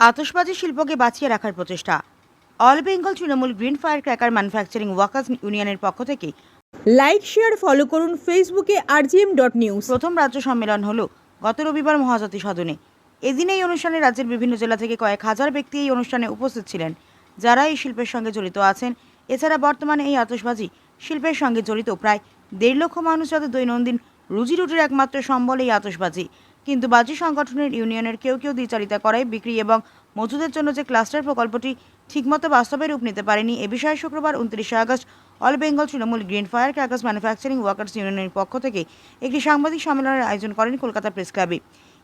আতশবাজি শিল্পকে বাঁচিয়ে রাখার প্রচেষ্টা। All Bengal Trinamool green fire cracker manufacturing workers ইউনিয়নের পক্ষ থেকে। লাইক শেয়ার ফলো করুন ফেসবুকে আরজিএম ডট নিউজ। প্রথম রাজ্য সম্মেলন হলো গত রবিবার মহাজাতি সদনে। এদিন এই অনুষ্ঠানে রাজ্যের বিভিন্ন জেলা থেকে কয়েক হাজার ব্যক্তি এই অনুষ্ঠানে উপস্থিত ছিলেন। যারা এই শিল্পের সঙ্গে জড়িত আছেন এছাড়া বর্তমানে এই আতশবাজি শিল্পের সঙ্গে জড়িত প্রায় দেড় লক্ষ মানুষ যাদের দৈনন্দিন রুজি রুটির একমাত্র সম্বল এই আতশবাজি। কিন্তু বাজি সংগঠনের ইউনিয়নের কেউ কেউ দ্বিচারিতা করায় বিক্রি এবং মজুদের জন্য যে ক্লাস্টার প্রকল্পটি ঠিকমতো বাস্তবে রূপ নিতে পারেনি, এ বিষয়ে শুক্রবার উনত্রিশে August all Bengal Trinamool green fire crackers manufacturing workers ইউনিয়নের পক্ষ থেকে একটি সাংবাদিক সম্মেলনের আয়োজন করেন কলকাতা প্রেস ক্লাবে।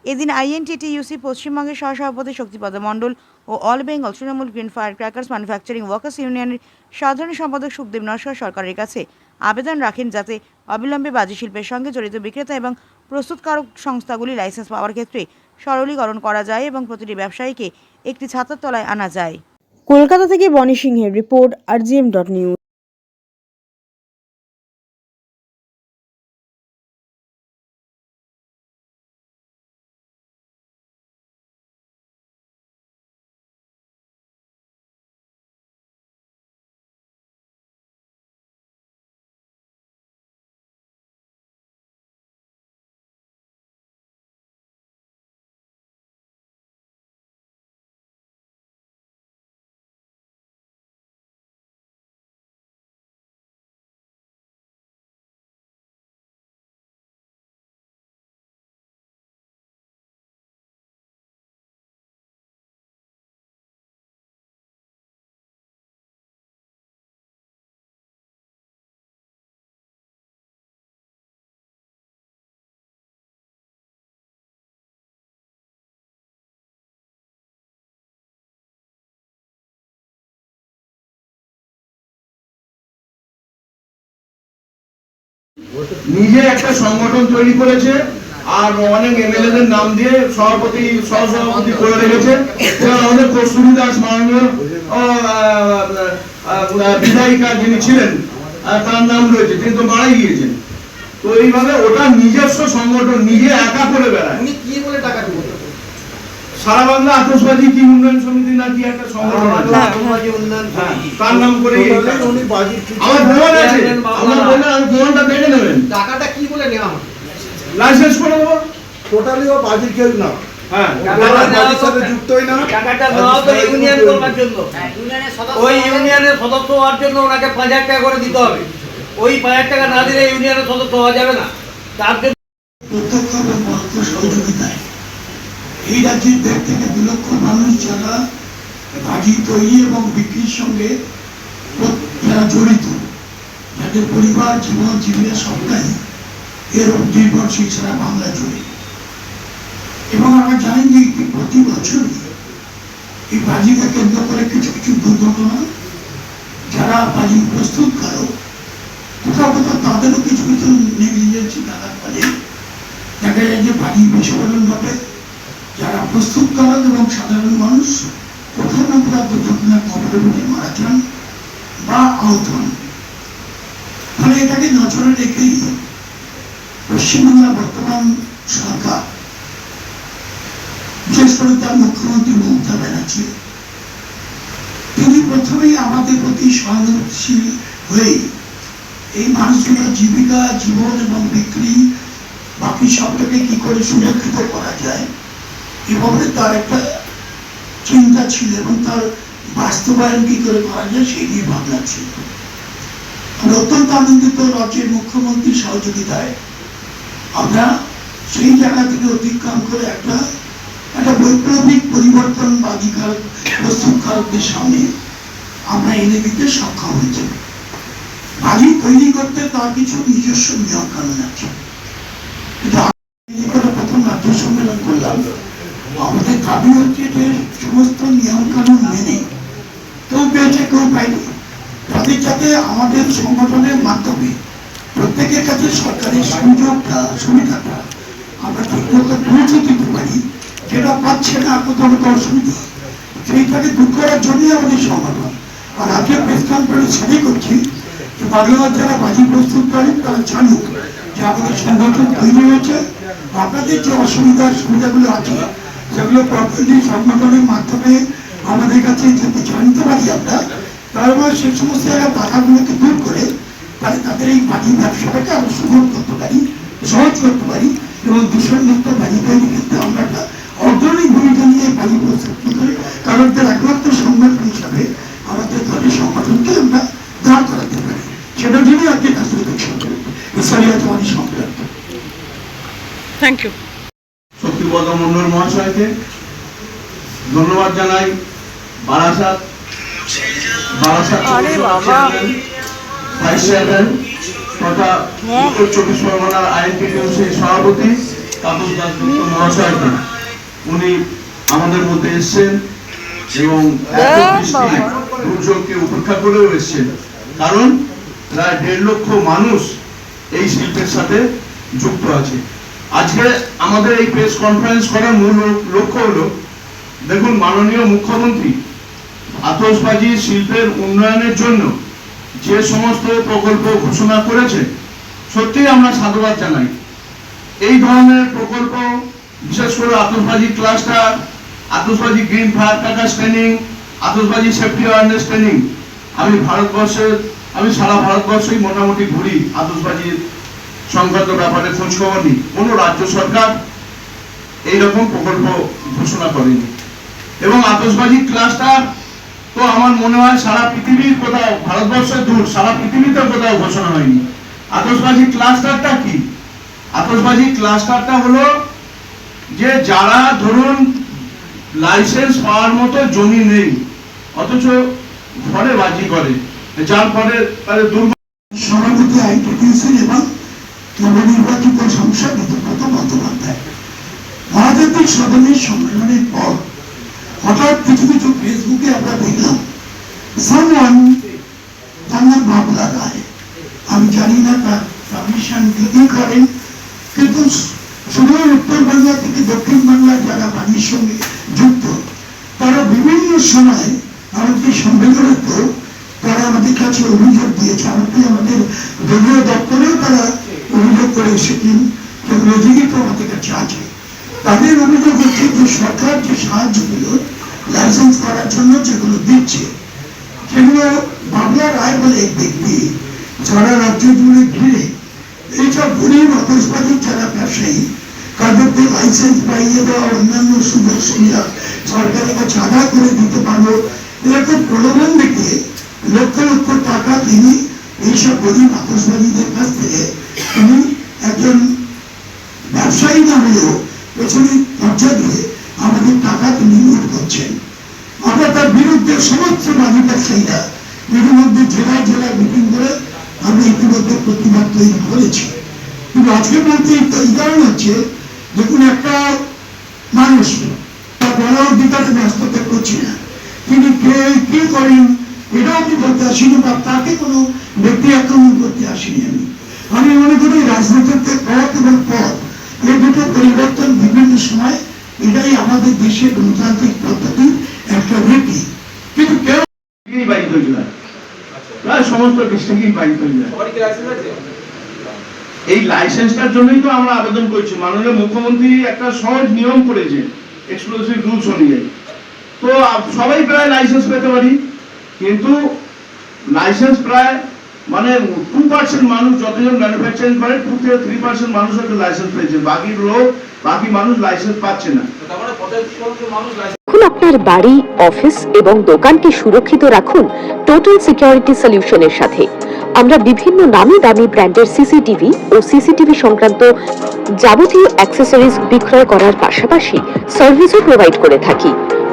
এদিন আইএনটিটিইউসি পশ্চিমবঙ্গের সহসভাপতি শক্তিপদ মণ্ডল ও all Bengal Trinamool green fire crackers manufacturing workers ইউনিয়নের সাধারণ সম্পাদক সুখদেব নস্কর সরকারের কাছে আবেদন রাখেন যাতে অবিলম্বে বাজি শিল্পের সঙ্গে জড়িত বিক্রেতা এবং প্রস্তুতকারক সংস্থাগুলি লাইসেন্স পাওয়ার ক্ষেত্রে সরলীকরণ করা যায় এবং প্রতিটি ব্যবসায়ীকে একটি ছাতার তলায় আনা যায়। কলকাতা থেকে বনি সিংহের রিপোর্ট আর ডট নিউজ। নিজে একটা সংগঠন তৈরি করেছে আর অনেক এমএলএদের নাম দিয়ে সভাপতি, সহসভাপতি করে রেখেছে। আমাদের কস্তুরী দাস মাননীয় বিধায়িকা যিনি ছিলেন তার নাম রয়েছে, তিনি তো মারাই গিয়েছেন। তো এইভাবে ওটা নিজস্ব সংগঠন, নিজে একা করে বেড়ায়। সারা বাংলা আতসবাজি কি উন্নয়ন সমিতি নাকি একটা সংগঠন আছে? উন্নয়ন হ্যাঁ, তার নাম করে। উনি বাজির আমার প্রমাণ আছে। আমার বললেন আমি প্রমাণটা দেখে নেবেন। টাকাটা কি বলে নেওয়া হয় লাইসেন্স করে দেবো। টোটালি ও বাজির কেউ না। হ্যাঁ। ওই ইউনিয়নের সদস্য হওয়ার জন্য ওনাকে পাঁচ হাজার টাকা করে দিতে হবে। ওই পাঁচ হাজার টাকা না দিলে ইউনিয়নের সদস্য হওয়া যাবে না। তার জন্য প্রত্যক্ষ সহযোগিতায় এই রাজ্যের দেড় থেকে দু লক্ষ মানুষ যারা বাজি তৈরি এবং বিক্রির সঙ্গে যারা জড়িত, যাদের পরিবার, জীবন জীবনের সবটাই এর নির্ভরশীল সারা বাংলা জুড়ে। এবং আমরা জানি যে প্রতি বছর এই বাজিকে কেন্দ্র করে কিছু কিছু দুর্ঘটনা, যারা বাজি প্রস্তুতকারক কোথাও কোথাও তাদেরও কিছু কিছু নেগলিজেন্সি থাকার দেখা যায় যে বাজি বিস্ফোরণ ঘটে। যারা প্রস্তুত প্রস্তুতকারক এবং সাধারণ মানুষ কোথাও না কোথাও দুর্ঘটনার কবলে পড়ে মারা যান বা আহত হন। ফলে এটাকে নজরে রেখেই পশ্চিমবাংলা বর্তমান সরকার, বিশেষ করে তার মুখ্যমন্ত্রী মমতা ব্যানার্জি, তিনি প্রথমেই আমাদের প্রতি সহানুভূতিশীল হয়ে এই মানুষগুলোর জীবিকা, জীবন এবং বিক্রি, বাকি সবটাকে কি করে সুরক্ষিত করা যায় এভাবে তার একটা চিন্তা ছিল এবং তার বাস্তবায়ন কি করে করা যায় সেই নিয়ে ভাবনা ছিল। আমরা অত্যন্ত আনন্দিত রাজ্যের মুখ্যমন্ত্রীর সহযোগিতায় আমরা সেই জায়গা থেকে অতিক্রম করে একটা একটা বৈপ্লবিক পরিবর্তন বাজিকার প্রস্তুতকারকদের সামনে আমরা এনে দিতে সক্ষম হয়েছি। বাজি তৈরি করতে তার কিছু নিজস্ব নিয়ম কানুন আছে প্রথম রাজ্য সম্মেলন করলাম আমাদের দাবি হচ্ছে যে সমস্ত নিয়ম কানুন মেনে কেউ পেয়েছে কেউ পায়নি তাদের যাতে আমাদের সংগঠনের মাধ্যমে প্রত্যেকের কাছে সরকারের সুযোগটা, সুবিধাটা আমরা ঠিকমতো পৌঁছে দিতে পারি যেটা পাচ্ছে না কোথাও কোথাও অসুবিধা। সেইটাকে দূর করার জন্যই আমাদের সংগঠন আর আজকে প্রেস কনফারেন্স সেটাই করছি যে বাংলার যারা বাজি প্রস্তুত করেন তারা জানুক যে আমাদের সংগঠন তৈরি হয়েছে। আপনাদের যে অসুবিধা, সুবিধাগুলো আছে সেগুলো প্রপার্টি সংগঠনের মাধ্যমে আমাদের কাছে যদি জানতে পারি আমরা তারপর সে সমস্ত জায়গায় বাধাগুলোকে দূর করে তাহলে তাদের এই বাড়ির ব্যবসাটাকে আরও সুগম করতে পারি, সহজ করতে পারি এবং দূষণমুক্ত বাড়ি তৈরি ক্ষেত্রে আমরা একটা অগ্রণী ভূমিকা নিয়ে বাড়ি প্রস্তুত করি কারণ তার একমাত্র সংগঠন হিসাবে আমাদের দলের সংগঠনকে আমরা দাঁড় করাতে পারি সেটার জন্যই আজকে রাজনৈতিক সংগঠন সরিয়াতমানি সংক্রান্ত থ্যাংক ইউ শক্তিপদ মন্ডল মহাশয়কে ধন্যবাদ জানাই Barasat Barasat chairman vice chairman তথা উত্তর চব্বিশ পরগনার আইনপি সভাপতি তাপস দাসগুপ্ত মহাশয়কে উনি আমাদের মধ্যে এসছেন এবং দুর্যোগকে উপেক্ষা করেও এসছেন। কারণ প্রায় দেড় লক্ষ মানুষ এই শিল্পের সাথে যুক্ত আছে। আজকে আমাদের এই প্রেস কনফারেন্স করার মূল লক্ষ্য হলো দেখুন মাননীয় মুখ্যমন্ত্রী আতশবাজি শিল্পের উন্নয়নের জন্য যে সমস্ত প্রকল্প ঘোষণা করেছে, সত্যিই আমরা সাধুবাদ জানাই। এই ধরনের প্রকল্প, বিশেষ করে আতশবাজি ক্লাস্টার আতশবাজি গ্রিন ফায়ার ক্র্যাকার ট্রেনিং আতশবাজি সেফটি অ্যাওয়ারনেস ট্রেনিং আমি ভারতবর্ষের আমি সারা ভারতবর্ষই মোটামুটি ঘুরি আতশবাজির সংক্রান্ত ব্যাপারে খোঁজ খবর নিই। কোনো রাজ্য সরকার এইরকম প্রকল্প ঘোষণা করেনি। এবং আতশবাজি ক্লাস্টার তো আমার মনে হয় সারা পৃথিবীর কোথাও, ভারতবর্ষের দূর, সারা পৃথিবীতে কোথাও ঘোষণা হয়নি। আতশবাজি ক্লাস্টারটা কি? আতশবাজি ক্লাস্টারটা হলো যে যারা ধরুন লাইসেন্স পাওয়ার মতো জমি নেই, অথচ ঘরে বাজি করে, যার ফলে তাদের দুর্গ সভাপতি আইনটিউশন এবং নবনির্বাচিত সংসদ বিতর্কত বন্দ্যোপাধ্যায়। মহাজাতিক সদনের সম্মেলনের পর হঠাৎ কিছু কিছু ফেসবুকে আমরা দেখলাম সামওয়ান তার নাম বাবলা রায়। আমি জানি না তার পারমিশন দিতে করেন কিন্তু শুধু উত্তর বাংলা থেকে দক্ষিণ বাংলার যারা বাড়ির সঙ্গে যুক্ত, তারা বিভিন্ন সময় আমাদের সম্মেলনে তো তারা আমাদের কাছে অভিযোগ দিয়েছে এমনকি আমাদের দলীয় দপ্তরেও তারা অভিযোগ করে এসেছেন লিখিত আমাদের কাছে আছে তাদের অভিযোগ হচ্ছে যে সরকার যে সাহায্যগুলো লাইসেন্স করার জন্য যেগুলো দিচ্ছে, সেগুলো বাবলা রায় বলে এক ব্যক্তি সারা রাজ্য জুড়ে ঘিরে এইসব গরিব আতসবাজির যারা ব্যবসায়ী, তাদেরকে লাইসেন্স পাইয়ে দেওয়া, অন্যান্য সুযোগ সুবিধা সরকারের কাছে আদায় করে দিতে পারব এরকম প্রলোভন দেখিয়ে লক্ষ লক্ষ টাকা তিনি এইসব গরিব আতসবাজিদের কাছ থেকে তিনি একজন ব্যবসায়ী না হলেও পেছনে দরজা দিয়ে আমাদের টাকা তিনি লুট করছেন। আমরা তার বিরুদ্ধে সমস্ত বাজি ব্যবসায়ীরা ইতিমধ্যে জেলায় জেলায় মিটিং করে আমরা ইতিমধ্যে প্রতিবাদ তৈরি করেছি। কিন্তু আজকে বলতে এই এই কারণ হচ্ছে, দেখুন একটা মানুষ তার বড় অধিকারে ব্যস্ততা করছি না। তিনি কে, কি করেন, এটাও আমি বলতে আসিনি বা তাকে কোনো ব্যক্তি আক্রমণ করতে আসিনি আমি। আমি মনে করি রাজনীতিতে পথ এবং পথ এই দুটো পরিবর্তন বিভিন্ন সময় এটাই আমাদের দেশের গণতান্ত্রিক পদ্ধতির একটা রীতি। কিন্তু কেউ বাড়ি তৈরি হয় প্রায় সমস্ত ডিস্ট্রিক্টেই বাড়ি তৈরি হয় এই লাইসেন্সটার জন্যই তো আমরা আবেদন করছি। মাননীয় মুখ্যমন্ত্রী একটা সহজ নিয়ম করেছে এক্সক্লুসিভ রুলস অনুযায়ী। তো সবাই প্রায় লাইসেন্স পেতে পারি কিন্তু লাইসেন্স প্রায় মানে টু পার্সেন্ট মানুষ যতজন ম্যানুফ্যাকচারিং করে টু থেকে থ্রি পার্সেন্ট মানুষ হয়তো লাইসেন্স পেয়েছে। বাকি লোক বাকি মানুষ লাইসেন্স পাচ্ছে না। আপনার বাড়ি অফিস এবং দোকানকে সুরক্ষিত রাখুন টোটাল সিকিউরিটি সলিউশনের সাথে। আমরা বিভিন্ন নামি দামি ব্র্যান্ডের সিসিটিভি ও সিসিটিভি সংক্রান্ত যাবতীয় অ্যাক্সেসরিজ বিক্রয় করার পাশাপাশি সার্ভিসও প্রোভাইড করে থাকি।